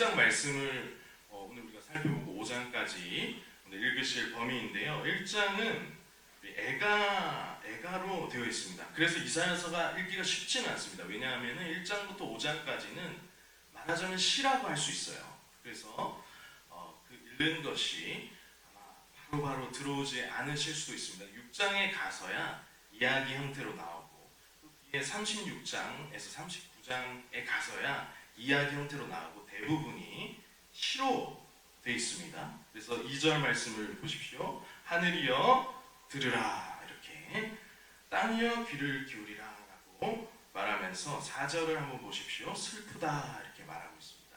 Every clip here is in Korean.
1장 말씀을 어, 오늘 우리가 살펴보고 5장까지 오늘 읽으실 범위인데요. 1장은 애가 애가로 되어 있습니다. 그래서 이사야서가 읽기가 쉽지는 않습니다. 왜냐하면은 1장부터 5장까지는 말하자면 시라고 할 수 있어요. 그래서 어, 그 읽는 것이 아마 바로바로 들어오지 않으실 수도 있습니다. 6장에 가서야 이야기 형태로 나오고 또 뒤에 36장에서 39장에 가서야 이야기 형태로 나오고 대부분이 시로 돼 있습니다. 그래서 2절 말씀을 보십시오. 하늘이여 들으라 이렇게 땅이여 귀를 기울이라 라고 말하면서 4절을 한번 보십시오. 슬프다 이렇게 말하고 있습니다.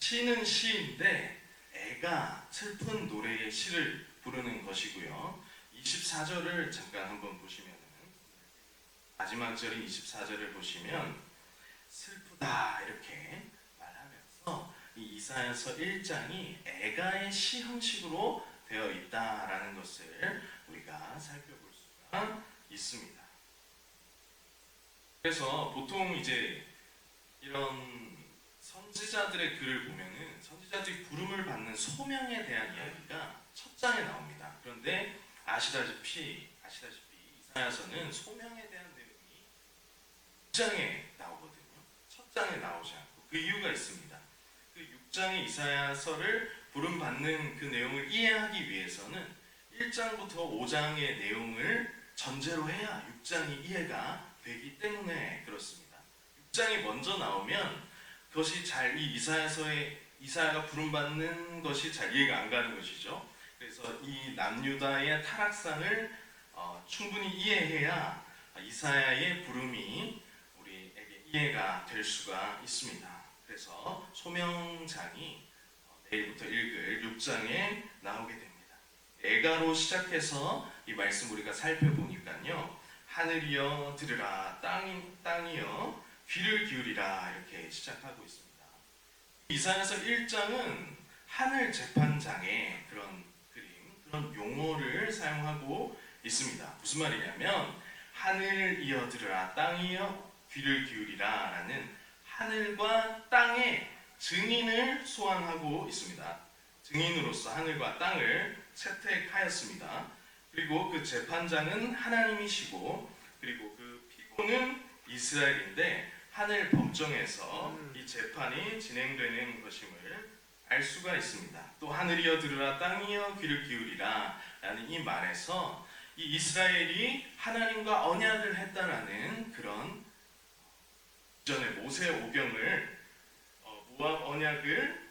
시는 시인데 애가 슬픈 노래의 시를 부르는 것이고요. 24절을 잠깐 한번 보시면 마지막 절인 24절을 보시면 슬프다 이렇게 이 이사야서 1장이 애가의 시 형식으로 되어 있다라는 것을 우리가 살펴볼 수가 있습니다. 그래서 보통 이제 이런 선지자들의 글을 보면은 선지자들이 부름을 받는 소명에 대한 이야기가 첫 장에 나옵니다. 그런데 아시다시피 아시다시피 이사야서는 소명에 대한 내용이 6장에 나오거든요. 첫 장에 나오지 않고 그 이유가 있습니다. 그 6장의 이사야서를 부름 받는 그 내용을 이해하기 위해서는 1장부터 5장의 내용을 전제로 해야 6장이 이해가 되기 때문에 그렇습니다. 6장이 먼저 나오면 그것이 잘 이 이사야서의 이사야가 부름받는 것이 잘 이해가 안 가는 것이죠. 그래서 이 남유다의 타락상을 어, 충분히 이해해야 이사야의 부름이 우리에게 이해가 될 수가 있습니다. 그래서 소명장이 어, 내일부터 읽을 6장에 나오게 됩니다. 애가로 시작해서 이 말씀 우리가 살펴보니까요. 하늘이여 들으라 땅이 땅이여 귀를 기울이라 이렇게 시작하고 있습니다. 이사야서 1장은 하늘 재판장의 그런 그림, 그런 용어를 사용하고 있습니다. 무슨 말이냐면 하늘이여 들으라 땅이여 귀를 기울이라라는 하늘과 땅의 증인을 소환하고 있습니다. 증인으로서 하늘과 땅을 채택하였습니다. 그리고 그 재판장은 하나님이시고 그리고 그 피고는 이스라엘인데 하늘 법정에서 이 재판이 진행되는 것임을 알 수가 있습니다. 또 하늘이여 들으라 땅이여 귀를 기울이라 라는 이 말에서 이 이스라엘이 하나님과 언약을 했다라는 그런 이 전의 모세 오경을 어, 모압 언약을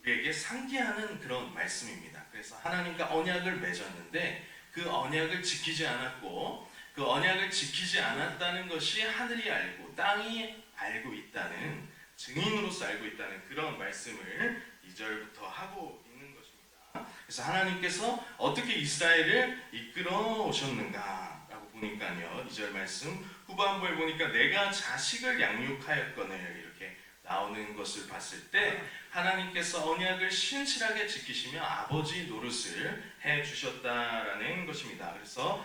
우리에게 상기하는 그런 말씀입니다. 그래서 하나님과 언약을 맺었는데 그 언약을 지키지 않았고 그 언약을 지키지 않았다는 것이 하늘이 알고 땅이 알고 있다는 증인으로서 알고 있다는 그런 말씀을 2절부터 하고 있는 것입니다. 그래서 하나님께서 어떻게 이스라엘을 이끌어 오셨는가라고 보니까요. 2절 말씀 후반부에 보니까 내가 자식을 양육하였거늘 이렇게 나오는 것을 봤을 때 하나님께서 언약을 신실하게 지키시며 아버지 노릇을 해 주셨다라는 것입니다. 그래서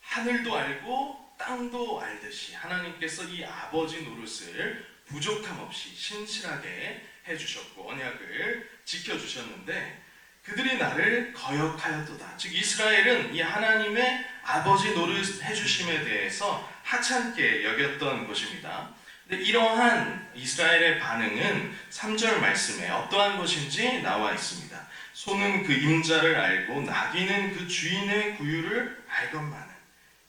하늘도 알고 땅도 알듯이 하나님께서 이 아버지 노릇을 부족함 없이 신실하게 해 주셨고 언약을 지켜 주셨는데 그들이 나를 거역하였도다. 즉 이스라엘은 이 하나님의 아버지 노릇 해 주심에 대해서 하찮게 여겼던 것입니다. 근데 이러한 이스라엘의 반응은 3절 말씀에 어떠한 것인지 나와 있습니다. 소는 그 임자를 알고 나귀는 그 주인의 구유를 알건만은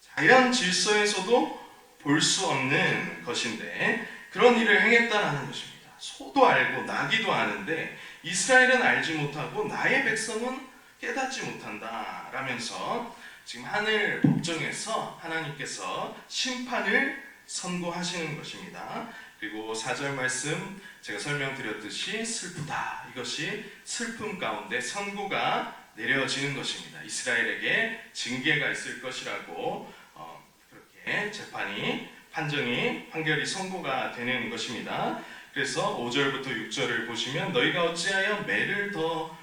자연 질서에서도 볼 수 없는 것인데 그런 일을 행했다라는 것입니다. 소도 알고 나귀도 아는데 이스라엘은 알지 못하고 나의 백성은 깨닫지 못한다 라면서 지금 하늘 법정에서 하나님께서 심판을 선고하시는 것입니다. 그리고 4절 말씀 제가 설명드렸듯이 슬프다. 이것이 슬픔 가운데 선고가 내려지는 것입니다. 이스라엘에게 징계가 있을 것이라고 어, 그렇게 재판이 판정이 판결이 선고가 되는 것입니다. 그래서 5절부터 6절을 보시면 너희가 어찌하여 매를 더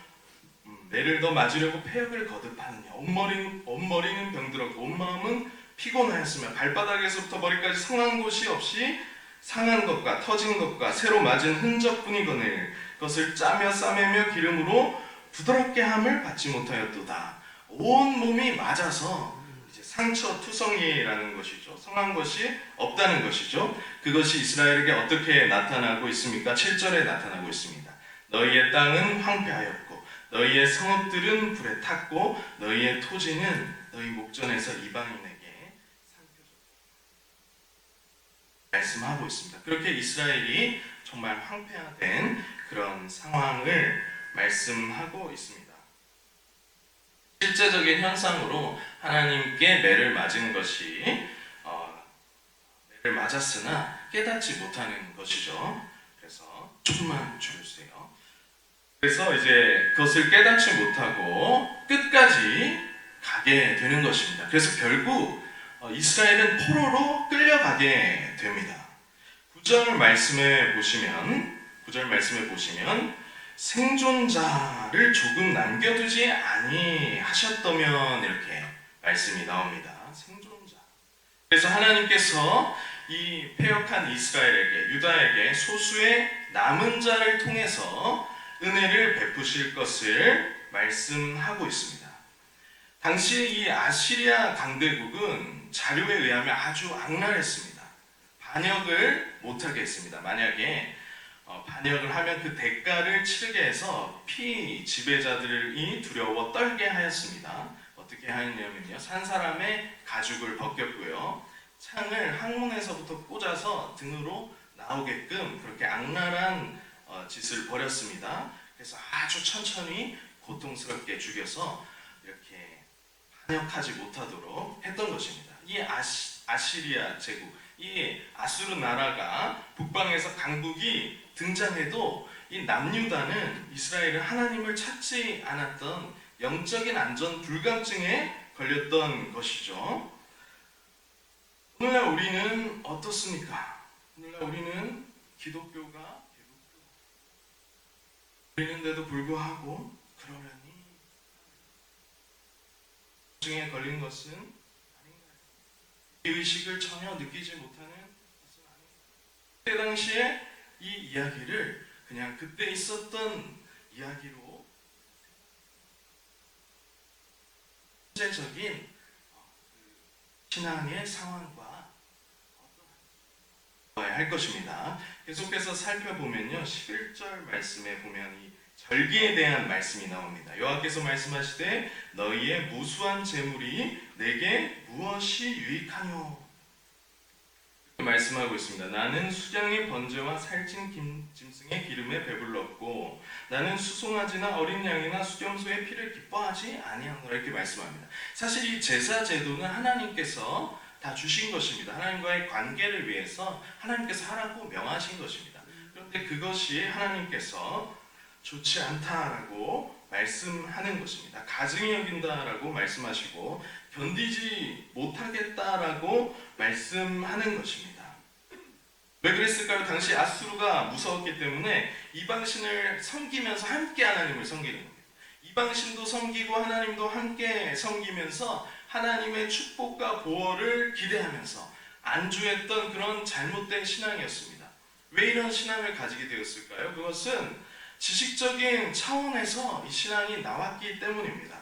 음, 매를 더 맞으려고 폐역을 거듭하느냐 온머리는 온머리는 병들었고 온 마음은 피곤하였으며 발바닥에서부터 머리까지 상한 곳이 없이 상한 것과 터진 것과 새로 맞은 흔적뿐이거늘 그것을 짜며 싸매며 기름으로 부드럽게 함을 받지 못하였도다. 온 몸이 맞아서 이제 상처 투성이라는 것이죠. 성한 것이 없다는 것이죠. 그것이 이스라엘에게 어떻게 나타나고 있습니까? 7절에 나타나고 있습니다. 너희의 땅은 황폐하였고 너희의 성읍들은 불에 탔고 너희의 토지는 너희 목전에서 이방인에게 말씀하고 있습니다. 그렇게 이스라엘이 정말 황폐화된 그런 상황을 말씀하고 있습니다. 실제적인 현상으로 하나님께 매를 맞은 것이 어, 매를 맞았으나 깨닫지 못하는 것이죠. 그래서 조금만 줄여주세요. 그래서 이제 그것을 깨닫지 못하고 끝까지 가게 되는 것입니다. 그래서 결국 어, 이스라엘은 포로로 끌려가게 됩니다. 구절 말씀에 보시면 구절 말씀에 보시면 생존자를 조금 남겨두지 아니하셨다면 이렇게 말씀이 나옵니다. 생존자. 그래서 하나님께서 이 패역한 이스라엘에게 유다에게 소수의 남은 자를 통해서 은혜를 베푸실 것을 말씀하고 있습니다. 당시 이 아시리아 강대국은 자료에 의하면 아주 악랄했습니다. 반역을 못하게 했습니다. 만약에 어, 반역을 하면 그 대가를 치르게 해서 피 지배자들이 두려워 떨게 하였습니다. 어떻게 하였냐면요. 산 사람의 가죽을 벗겼고요. 창을 항문에서부터 꽂아서 등으로 나오게끔 그렇게 악랄한 어, 짓을 벌였습니다. 그래서 아주 천천히 고통스럽게 죽여서 이렇게 반역하지 못하도록 했던 것입니다. 이 아시, 아시리아 제국, 이 아수르 나라가 북방에서 강국이 등장해도 이 남유다는 이스라엘은 하나님을 찾지 않았던 영적인 안전 불감증에 걸렸던 것이죠. 오늘날 우리는 어떻습니까? 오늘날 우리는 기독교가 기독교 우리는데도 불구하고 그러려니 중에 걸린 것은 아닌가요? 이 의식을 전혀 느끼지 못하는 것은 아닌가요? 그때 당시에 이 이야기를 그냥 그때 있었던 이야기로 현재적인 어, 그 신앙의 상황과 할 것입니다. 계속해서 살펴보면요. 11절 말씀에 보면 이 절기에 대한 말씀이 나옵니다. 여호와께서 말씀하시되 너희의 무수한 재물이 내게 무엇이 유익하뇨? 말씀하고 있습니다. 나는 수량의 번제와 살찐 김, 짐승의 기름에 배불렀고 나는 수송아지나 어린 양이나 수렴소의 피를 기뻐하지 아니하노라 이렇게 말씀합니다. 사실 이 제사 제도는 하나님께서 다 주신 것입니다. 하나님과의 관계를 위해서 하나님께서 하라고 명하신 것입니다. 그런데 그것이 하나님께서 좋지 않다라고 말씀하는 것입니다. 가증히 여긴다라고 말씀하시고 견디지 못하겠다라고 말씀하는 것입니다. 왜 그랬을까요? 당시 아수르가 무서웠기 때문에 이방신을 섬기면서 함께 하나님을 섬기는 겁니다. 이방신도 섬기고 하나님도 함께 섬기면서 하나님의 축복과 보호를 기대하면서 안주했던 그런 잘못된 신앙이었습니다. 왜 이런 신앙을 가지게 되었을까요? 그것은 지식적인 차원에서 이 신앙이 나왔기 때문입니다.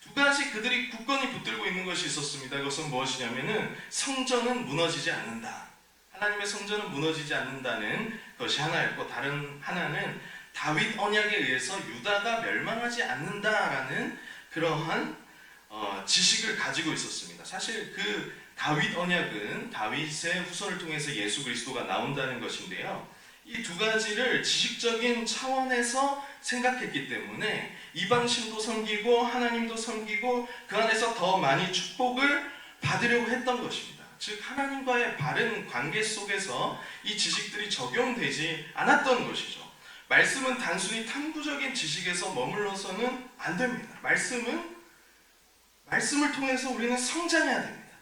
두 가지 그들이 굳건히 붙들고 있는 것이 있었습니다. 그것은 무엇이냐면은 성전은 무너지지 않는다. 하나님의 성전은 무너지지 않는다는 것이 하나였고 다른 하나는 다윗 언약에 의해서 유다가 멸망하지 않는다라는 그러한 어, 지식을 가지고 있었습니다. 사실 그 다윗 언약은 다윗의 후손을 통해서 예수 그리스도가 나온다는 것인데요. 이 두 가지를 지식적인 차원에서 생각했기 때문에 이방신도 섬기고 하나님도 섬기고 그 안에서 더 많이 축복을 받으려고 했던 것입니다. 즉 하나님과의 바른 관계 속에서 이 지식들이 적용되지 않았던 것이죠. 말씀은 단순히 탐구적인 지식에서 머물러서는 안 됩니다. 말씀은 말씀을 통해서 우리는 성장해야 됩니다.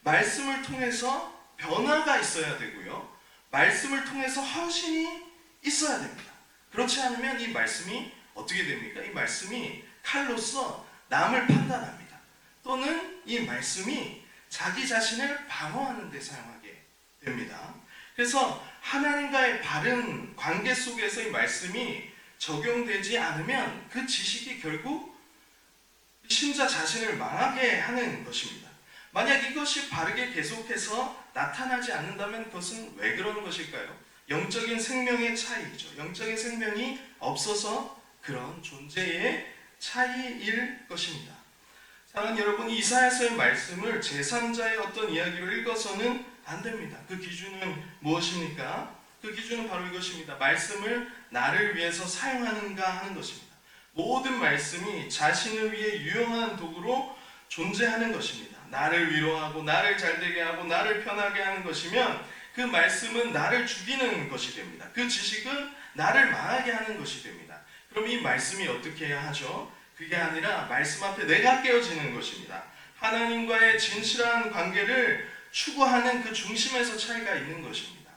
말씀을 통해서 변화가 있어야 되고요. 말씀을 통해서 헌신이 있어야 됩니다. 그렇지 않으면 이 말씀이 어떻게 됩니까? 이 말씀이 칼로서 남을 판단합니다. 또는 이 말씀이 자기 자신을 방어하는 데 사용하게 됩니다. 그래서 하나님과의 바른 관계 속에서 이 말씀이 적용되지 않으면 그 지식이 결국 신자 자신을 망하게 하는 것입니다. 만약 이것이 바르게 계속해서 나타나지 않는다면 그것은 왜 그러는 것일까요? 영적인 생명의 차이죠. 영적인 생명이 없어서 그런 존재의 차이일 것입니다. 사랑하는 여러분, 이사야서의 말씀을 제3자의 어떤 이야기로 읽어서는 안 됩니다. 그 기준은 무엇입니까? 그 기준은 바로 이것입니다. 말씀을 나를 위해서 사용하는가 하는 것입니다. 모든 말씀이 자신을 위해 유용한 도구로 존재하는 것입니다. 나를 위로하고 나를 잘되게 하고 나를 편하게 하는 것이면 그 말씀은 나를 죽이는 것이 됩니다. 그 지식은 나를 망하게 하는 것이 됩니다. 그럼 이 말씀이 어떻게 해야 하죠? 그게 아니라 말씀 앞에 내가 깨어지는 것입니다. 하나님과의 진실한 관계를 추구하는 그 중심에서 차이가 있는 것입니다.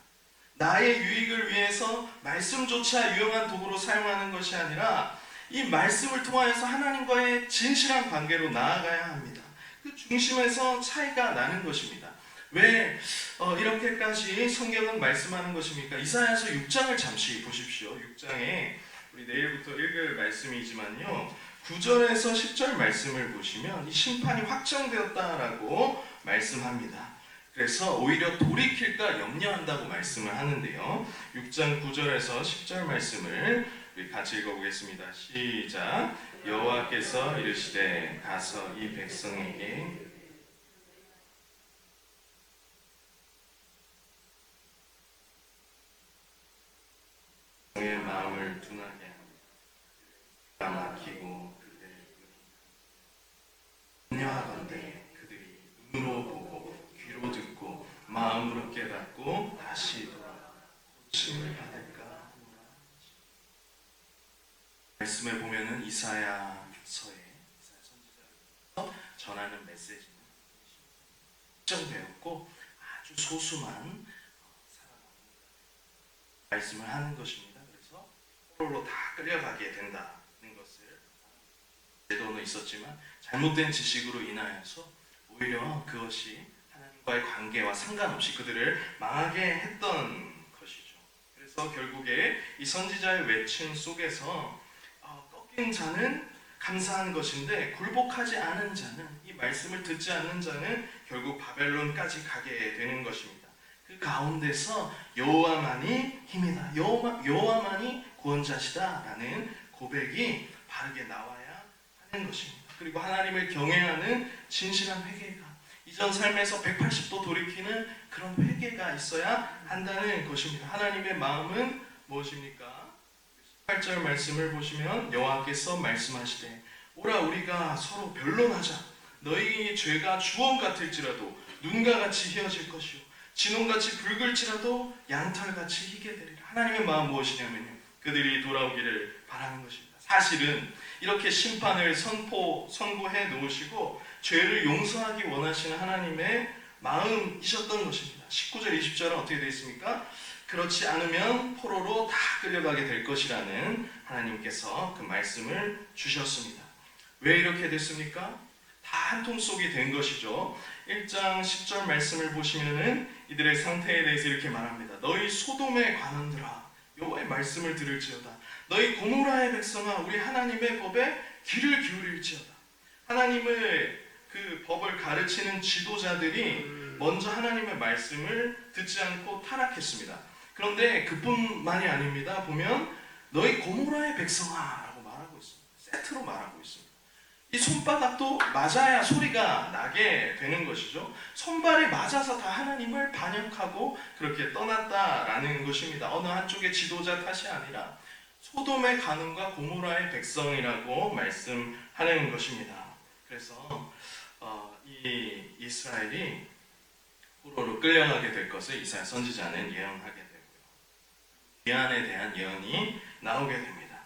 나의 유익을 위해서 말씀조차 유용한 도구로 사용하는 것이 아니라 이 말씀을 통하여서 하나님과의 진실한 관계로 나아가야 합니다. 그 중심에서 차이가 나는 것입니다. 왜 어, 이렇게까지 성경은 말씀하는 것입니까? 이사야서 6장을 잠시 보십시오. 6장에 우리 내일부터 읽을 말씀이지만요. 9절에서 10절 말씀을 보시면 이 심판이 확정되었다라고 말씀합니다. 그래서 오히려 돌이킬까 염려한다고 말씀을 하는데요. 6장 9절에서 10절 말씀을 우리 같이 읽어보겠습니다. 시작. 여호와께서 이르시되 가서 이 백성에게 의 마음을 둔하게 하고 막히고 그들을 염려하건대 그들이 눈으로 보고 귀로 듣고 마음으로 깨닫고 다시 돌아 고침을 받을까 하노라. 말씀에 보면은 이사야서에 전하는 메시지는 특정되었고 아주 소수만 말씀을 하는 것입니다. 그래서 포로로 다 끌려가게 된다는 것을 제도는 있었지만 잘못된 지식으로 인하여서 오히려 그것이 하나님과의 관계와 상관없이 그들을 망하게 했던 것이죠. 그래서 결국에 이 선지자의 외침 속에서 어, 꺾인 자는 감사한 것인데 굴복하지 않은 자는 이 말씀을 듣지 않는 자는 결국 바벨론까지 가게 되는 것입니다. 그 가운데서 여호와만이 힘이다. 여호와, 여호와만이 구원자시다라는 고백이 바르게 나와야 하는 것입니다. 그리고 하나님을 경외하는 진실한 회개가 이전 삶에서 180도 돌이키는 그런 회개가 있어야 한다는 것입니다. 하나님의 마음은 무엇입니까? 18절 말씀을 보시면 여호와께서 말씀하시되 오라 우리가 서로 변론하자. 너희 죄가 주홍 같을지라도 눈과 같이 희어질 것이요. 진홍같이 붉을지라도 양털같이 희게 되리라. 하나님의 마음 무엇이냐면요. 그들이 돌아오기를 바라는 것입니다. 사실은 이렇게 심판을 선포 선고해 놓으시고 죄를 용서하기 원하시는 하나님의 마음이셨던 것입니다. 19절 20절은 어떻게 되어 있습니까? 그렇지 않으면 포로로 다 끌려가게 될 것이라는 하나님께서 그 말씀을 주셨습니다. 왜 이렇게 됐습니까? 다 한 통 속이 된 것이죠. 1장 10절 말씀을 보시면은 이들의 상태에 대해서 이렇게 말합니다. 너희 소돔의 관원들아 여호와의 말씀을 들을지어다. 너희 고모라의 백성아 우리 하나님의 법에 귀를 기울일지어다. 하나님의 그 법을 가르치는 지도자들이 먼저 하나님의 말씀을 듣지 않고 타락했습니다. 그런데 그뿐만이 아닙니다. 보면 너희 고모라의 백성아라고 말하고 있습니다. 세트로 말하고 있습니다. 이 손바닥도 맞아야 소리가 나게 되는 것이죠. 손발이 맞아서 다 하나님을 반역하고 그렇게 떠났다라는 것입니다. 어느 한쪽의 지도자 탓이 아니라 소돔의 가늠과 고모라의 백성이라고 말씀하는 것입니다. 그래서 어, 이 이스라엘이 포로로 끌려가게 될 것을 이사야 선지자는 예언하게. 미안에 대한 예언이 나오게 됩니다.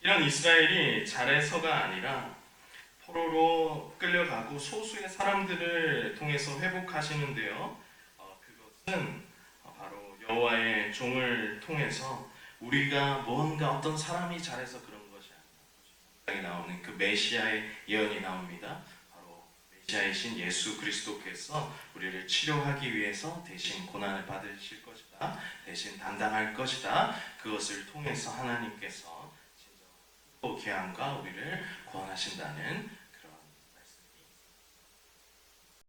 이런 이스라엘이 잘해서가 아니라 포로로 끌려가고 소수의 사람들을 통해서 회복하시는데요. 어, 그것은 어, 바로 여호와의 종을 통해서 우리가 뭔가 어떤 사람이 잘해서 그런 것이 아니라 나오는 그 메시아의 예언이 나옵니다. 메시아이신 예수 그리스도께서 우리를 치료하기 위해서 대신 고난을 받으실 것이다. 대신 담당할 것이다. 그것을 통해서 하나님께서 재앙과 우리를 구원하신다는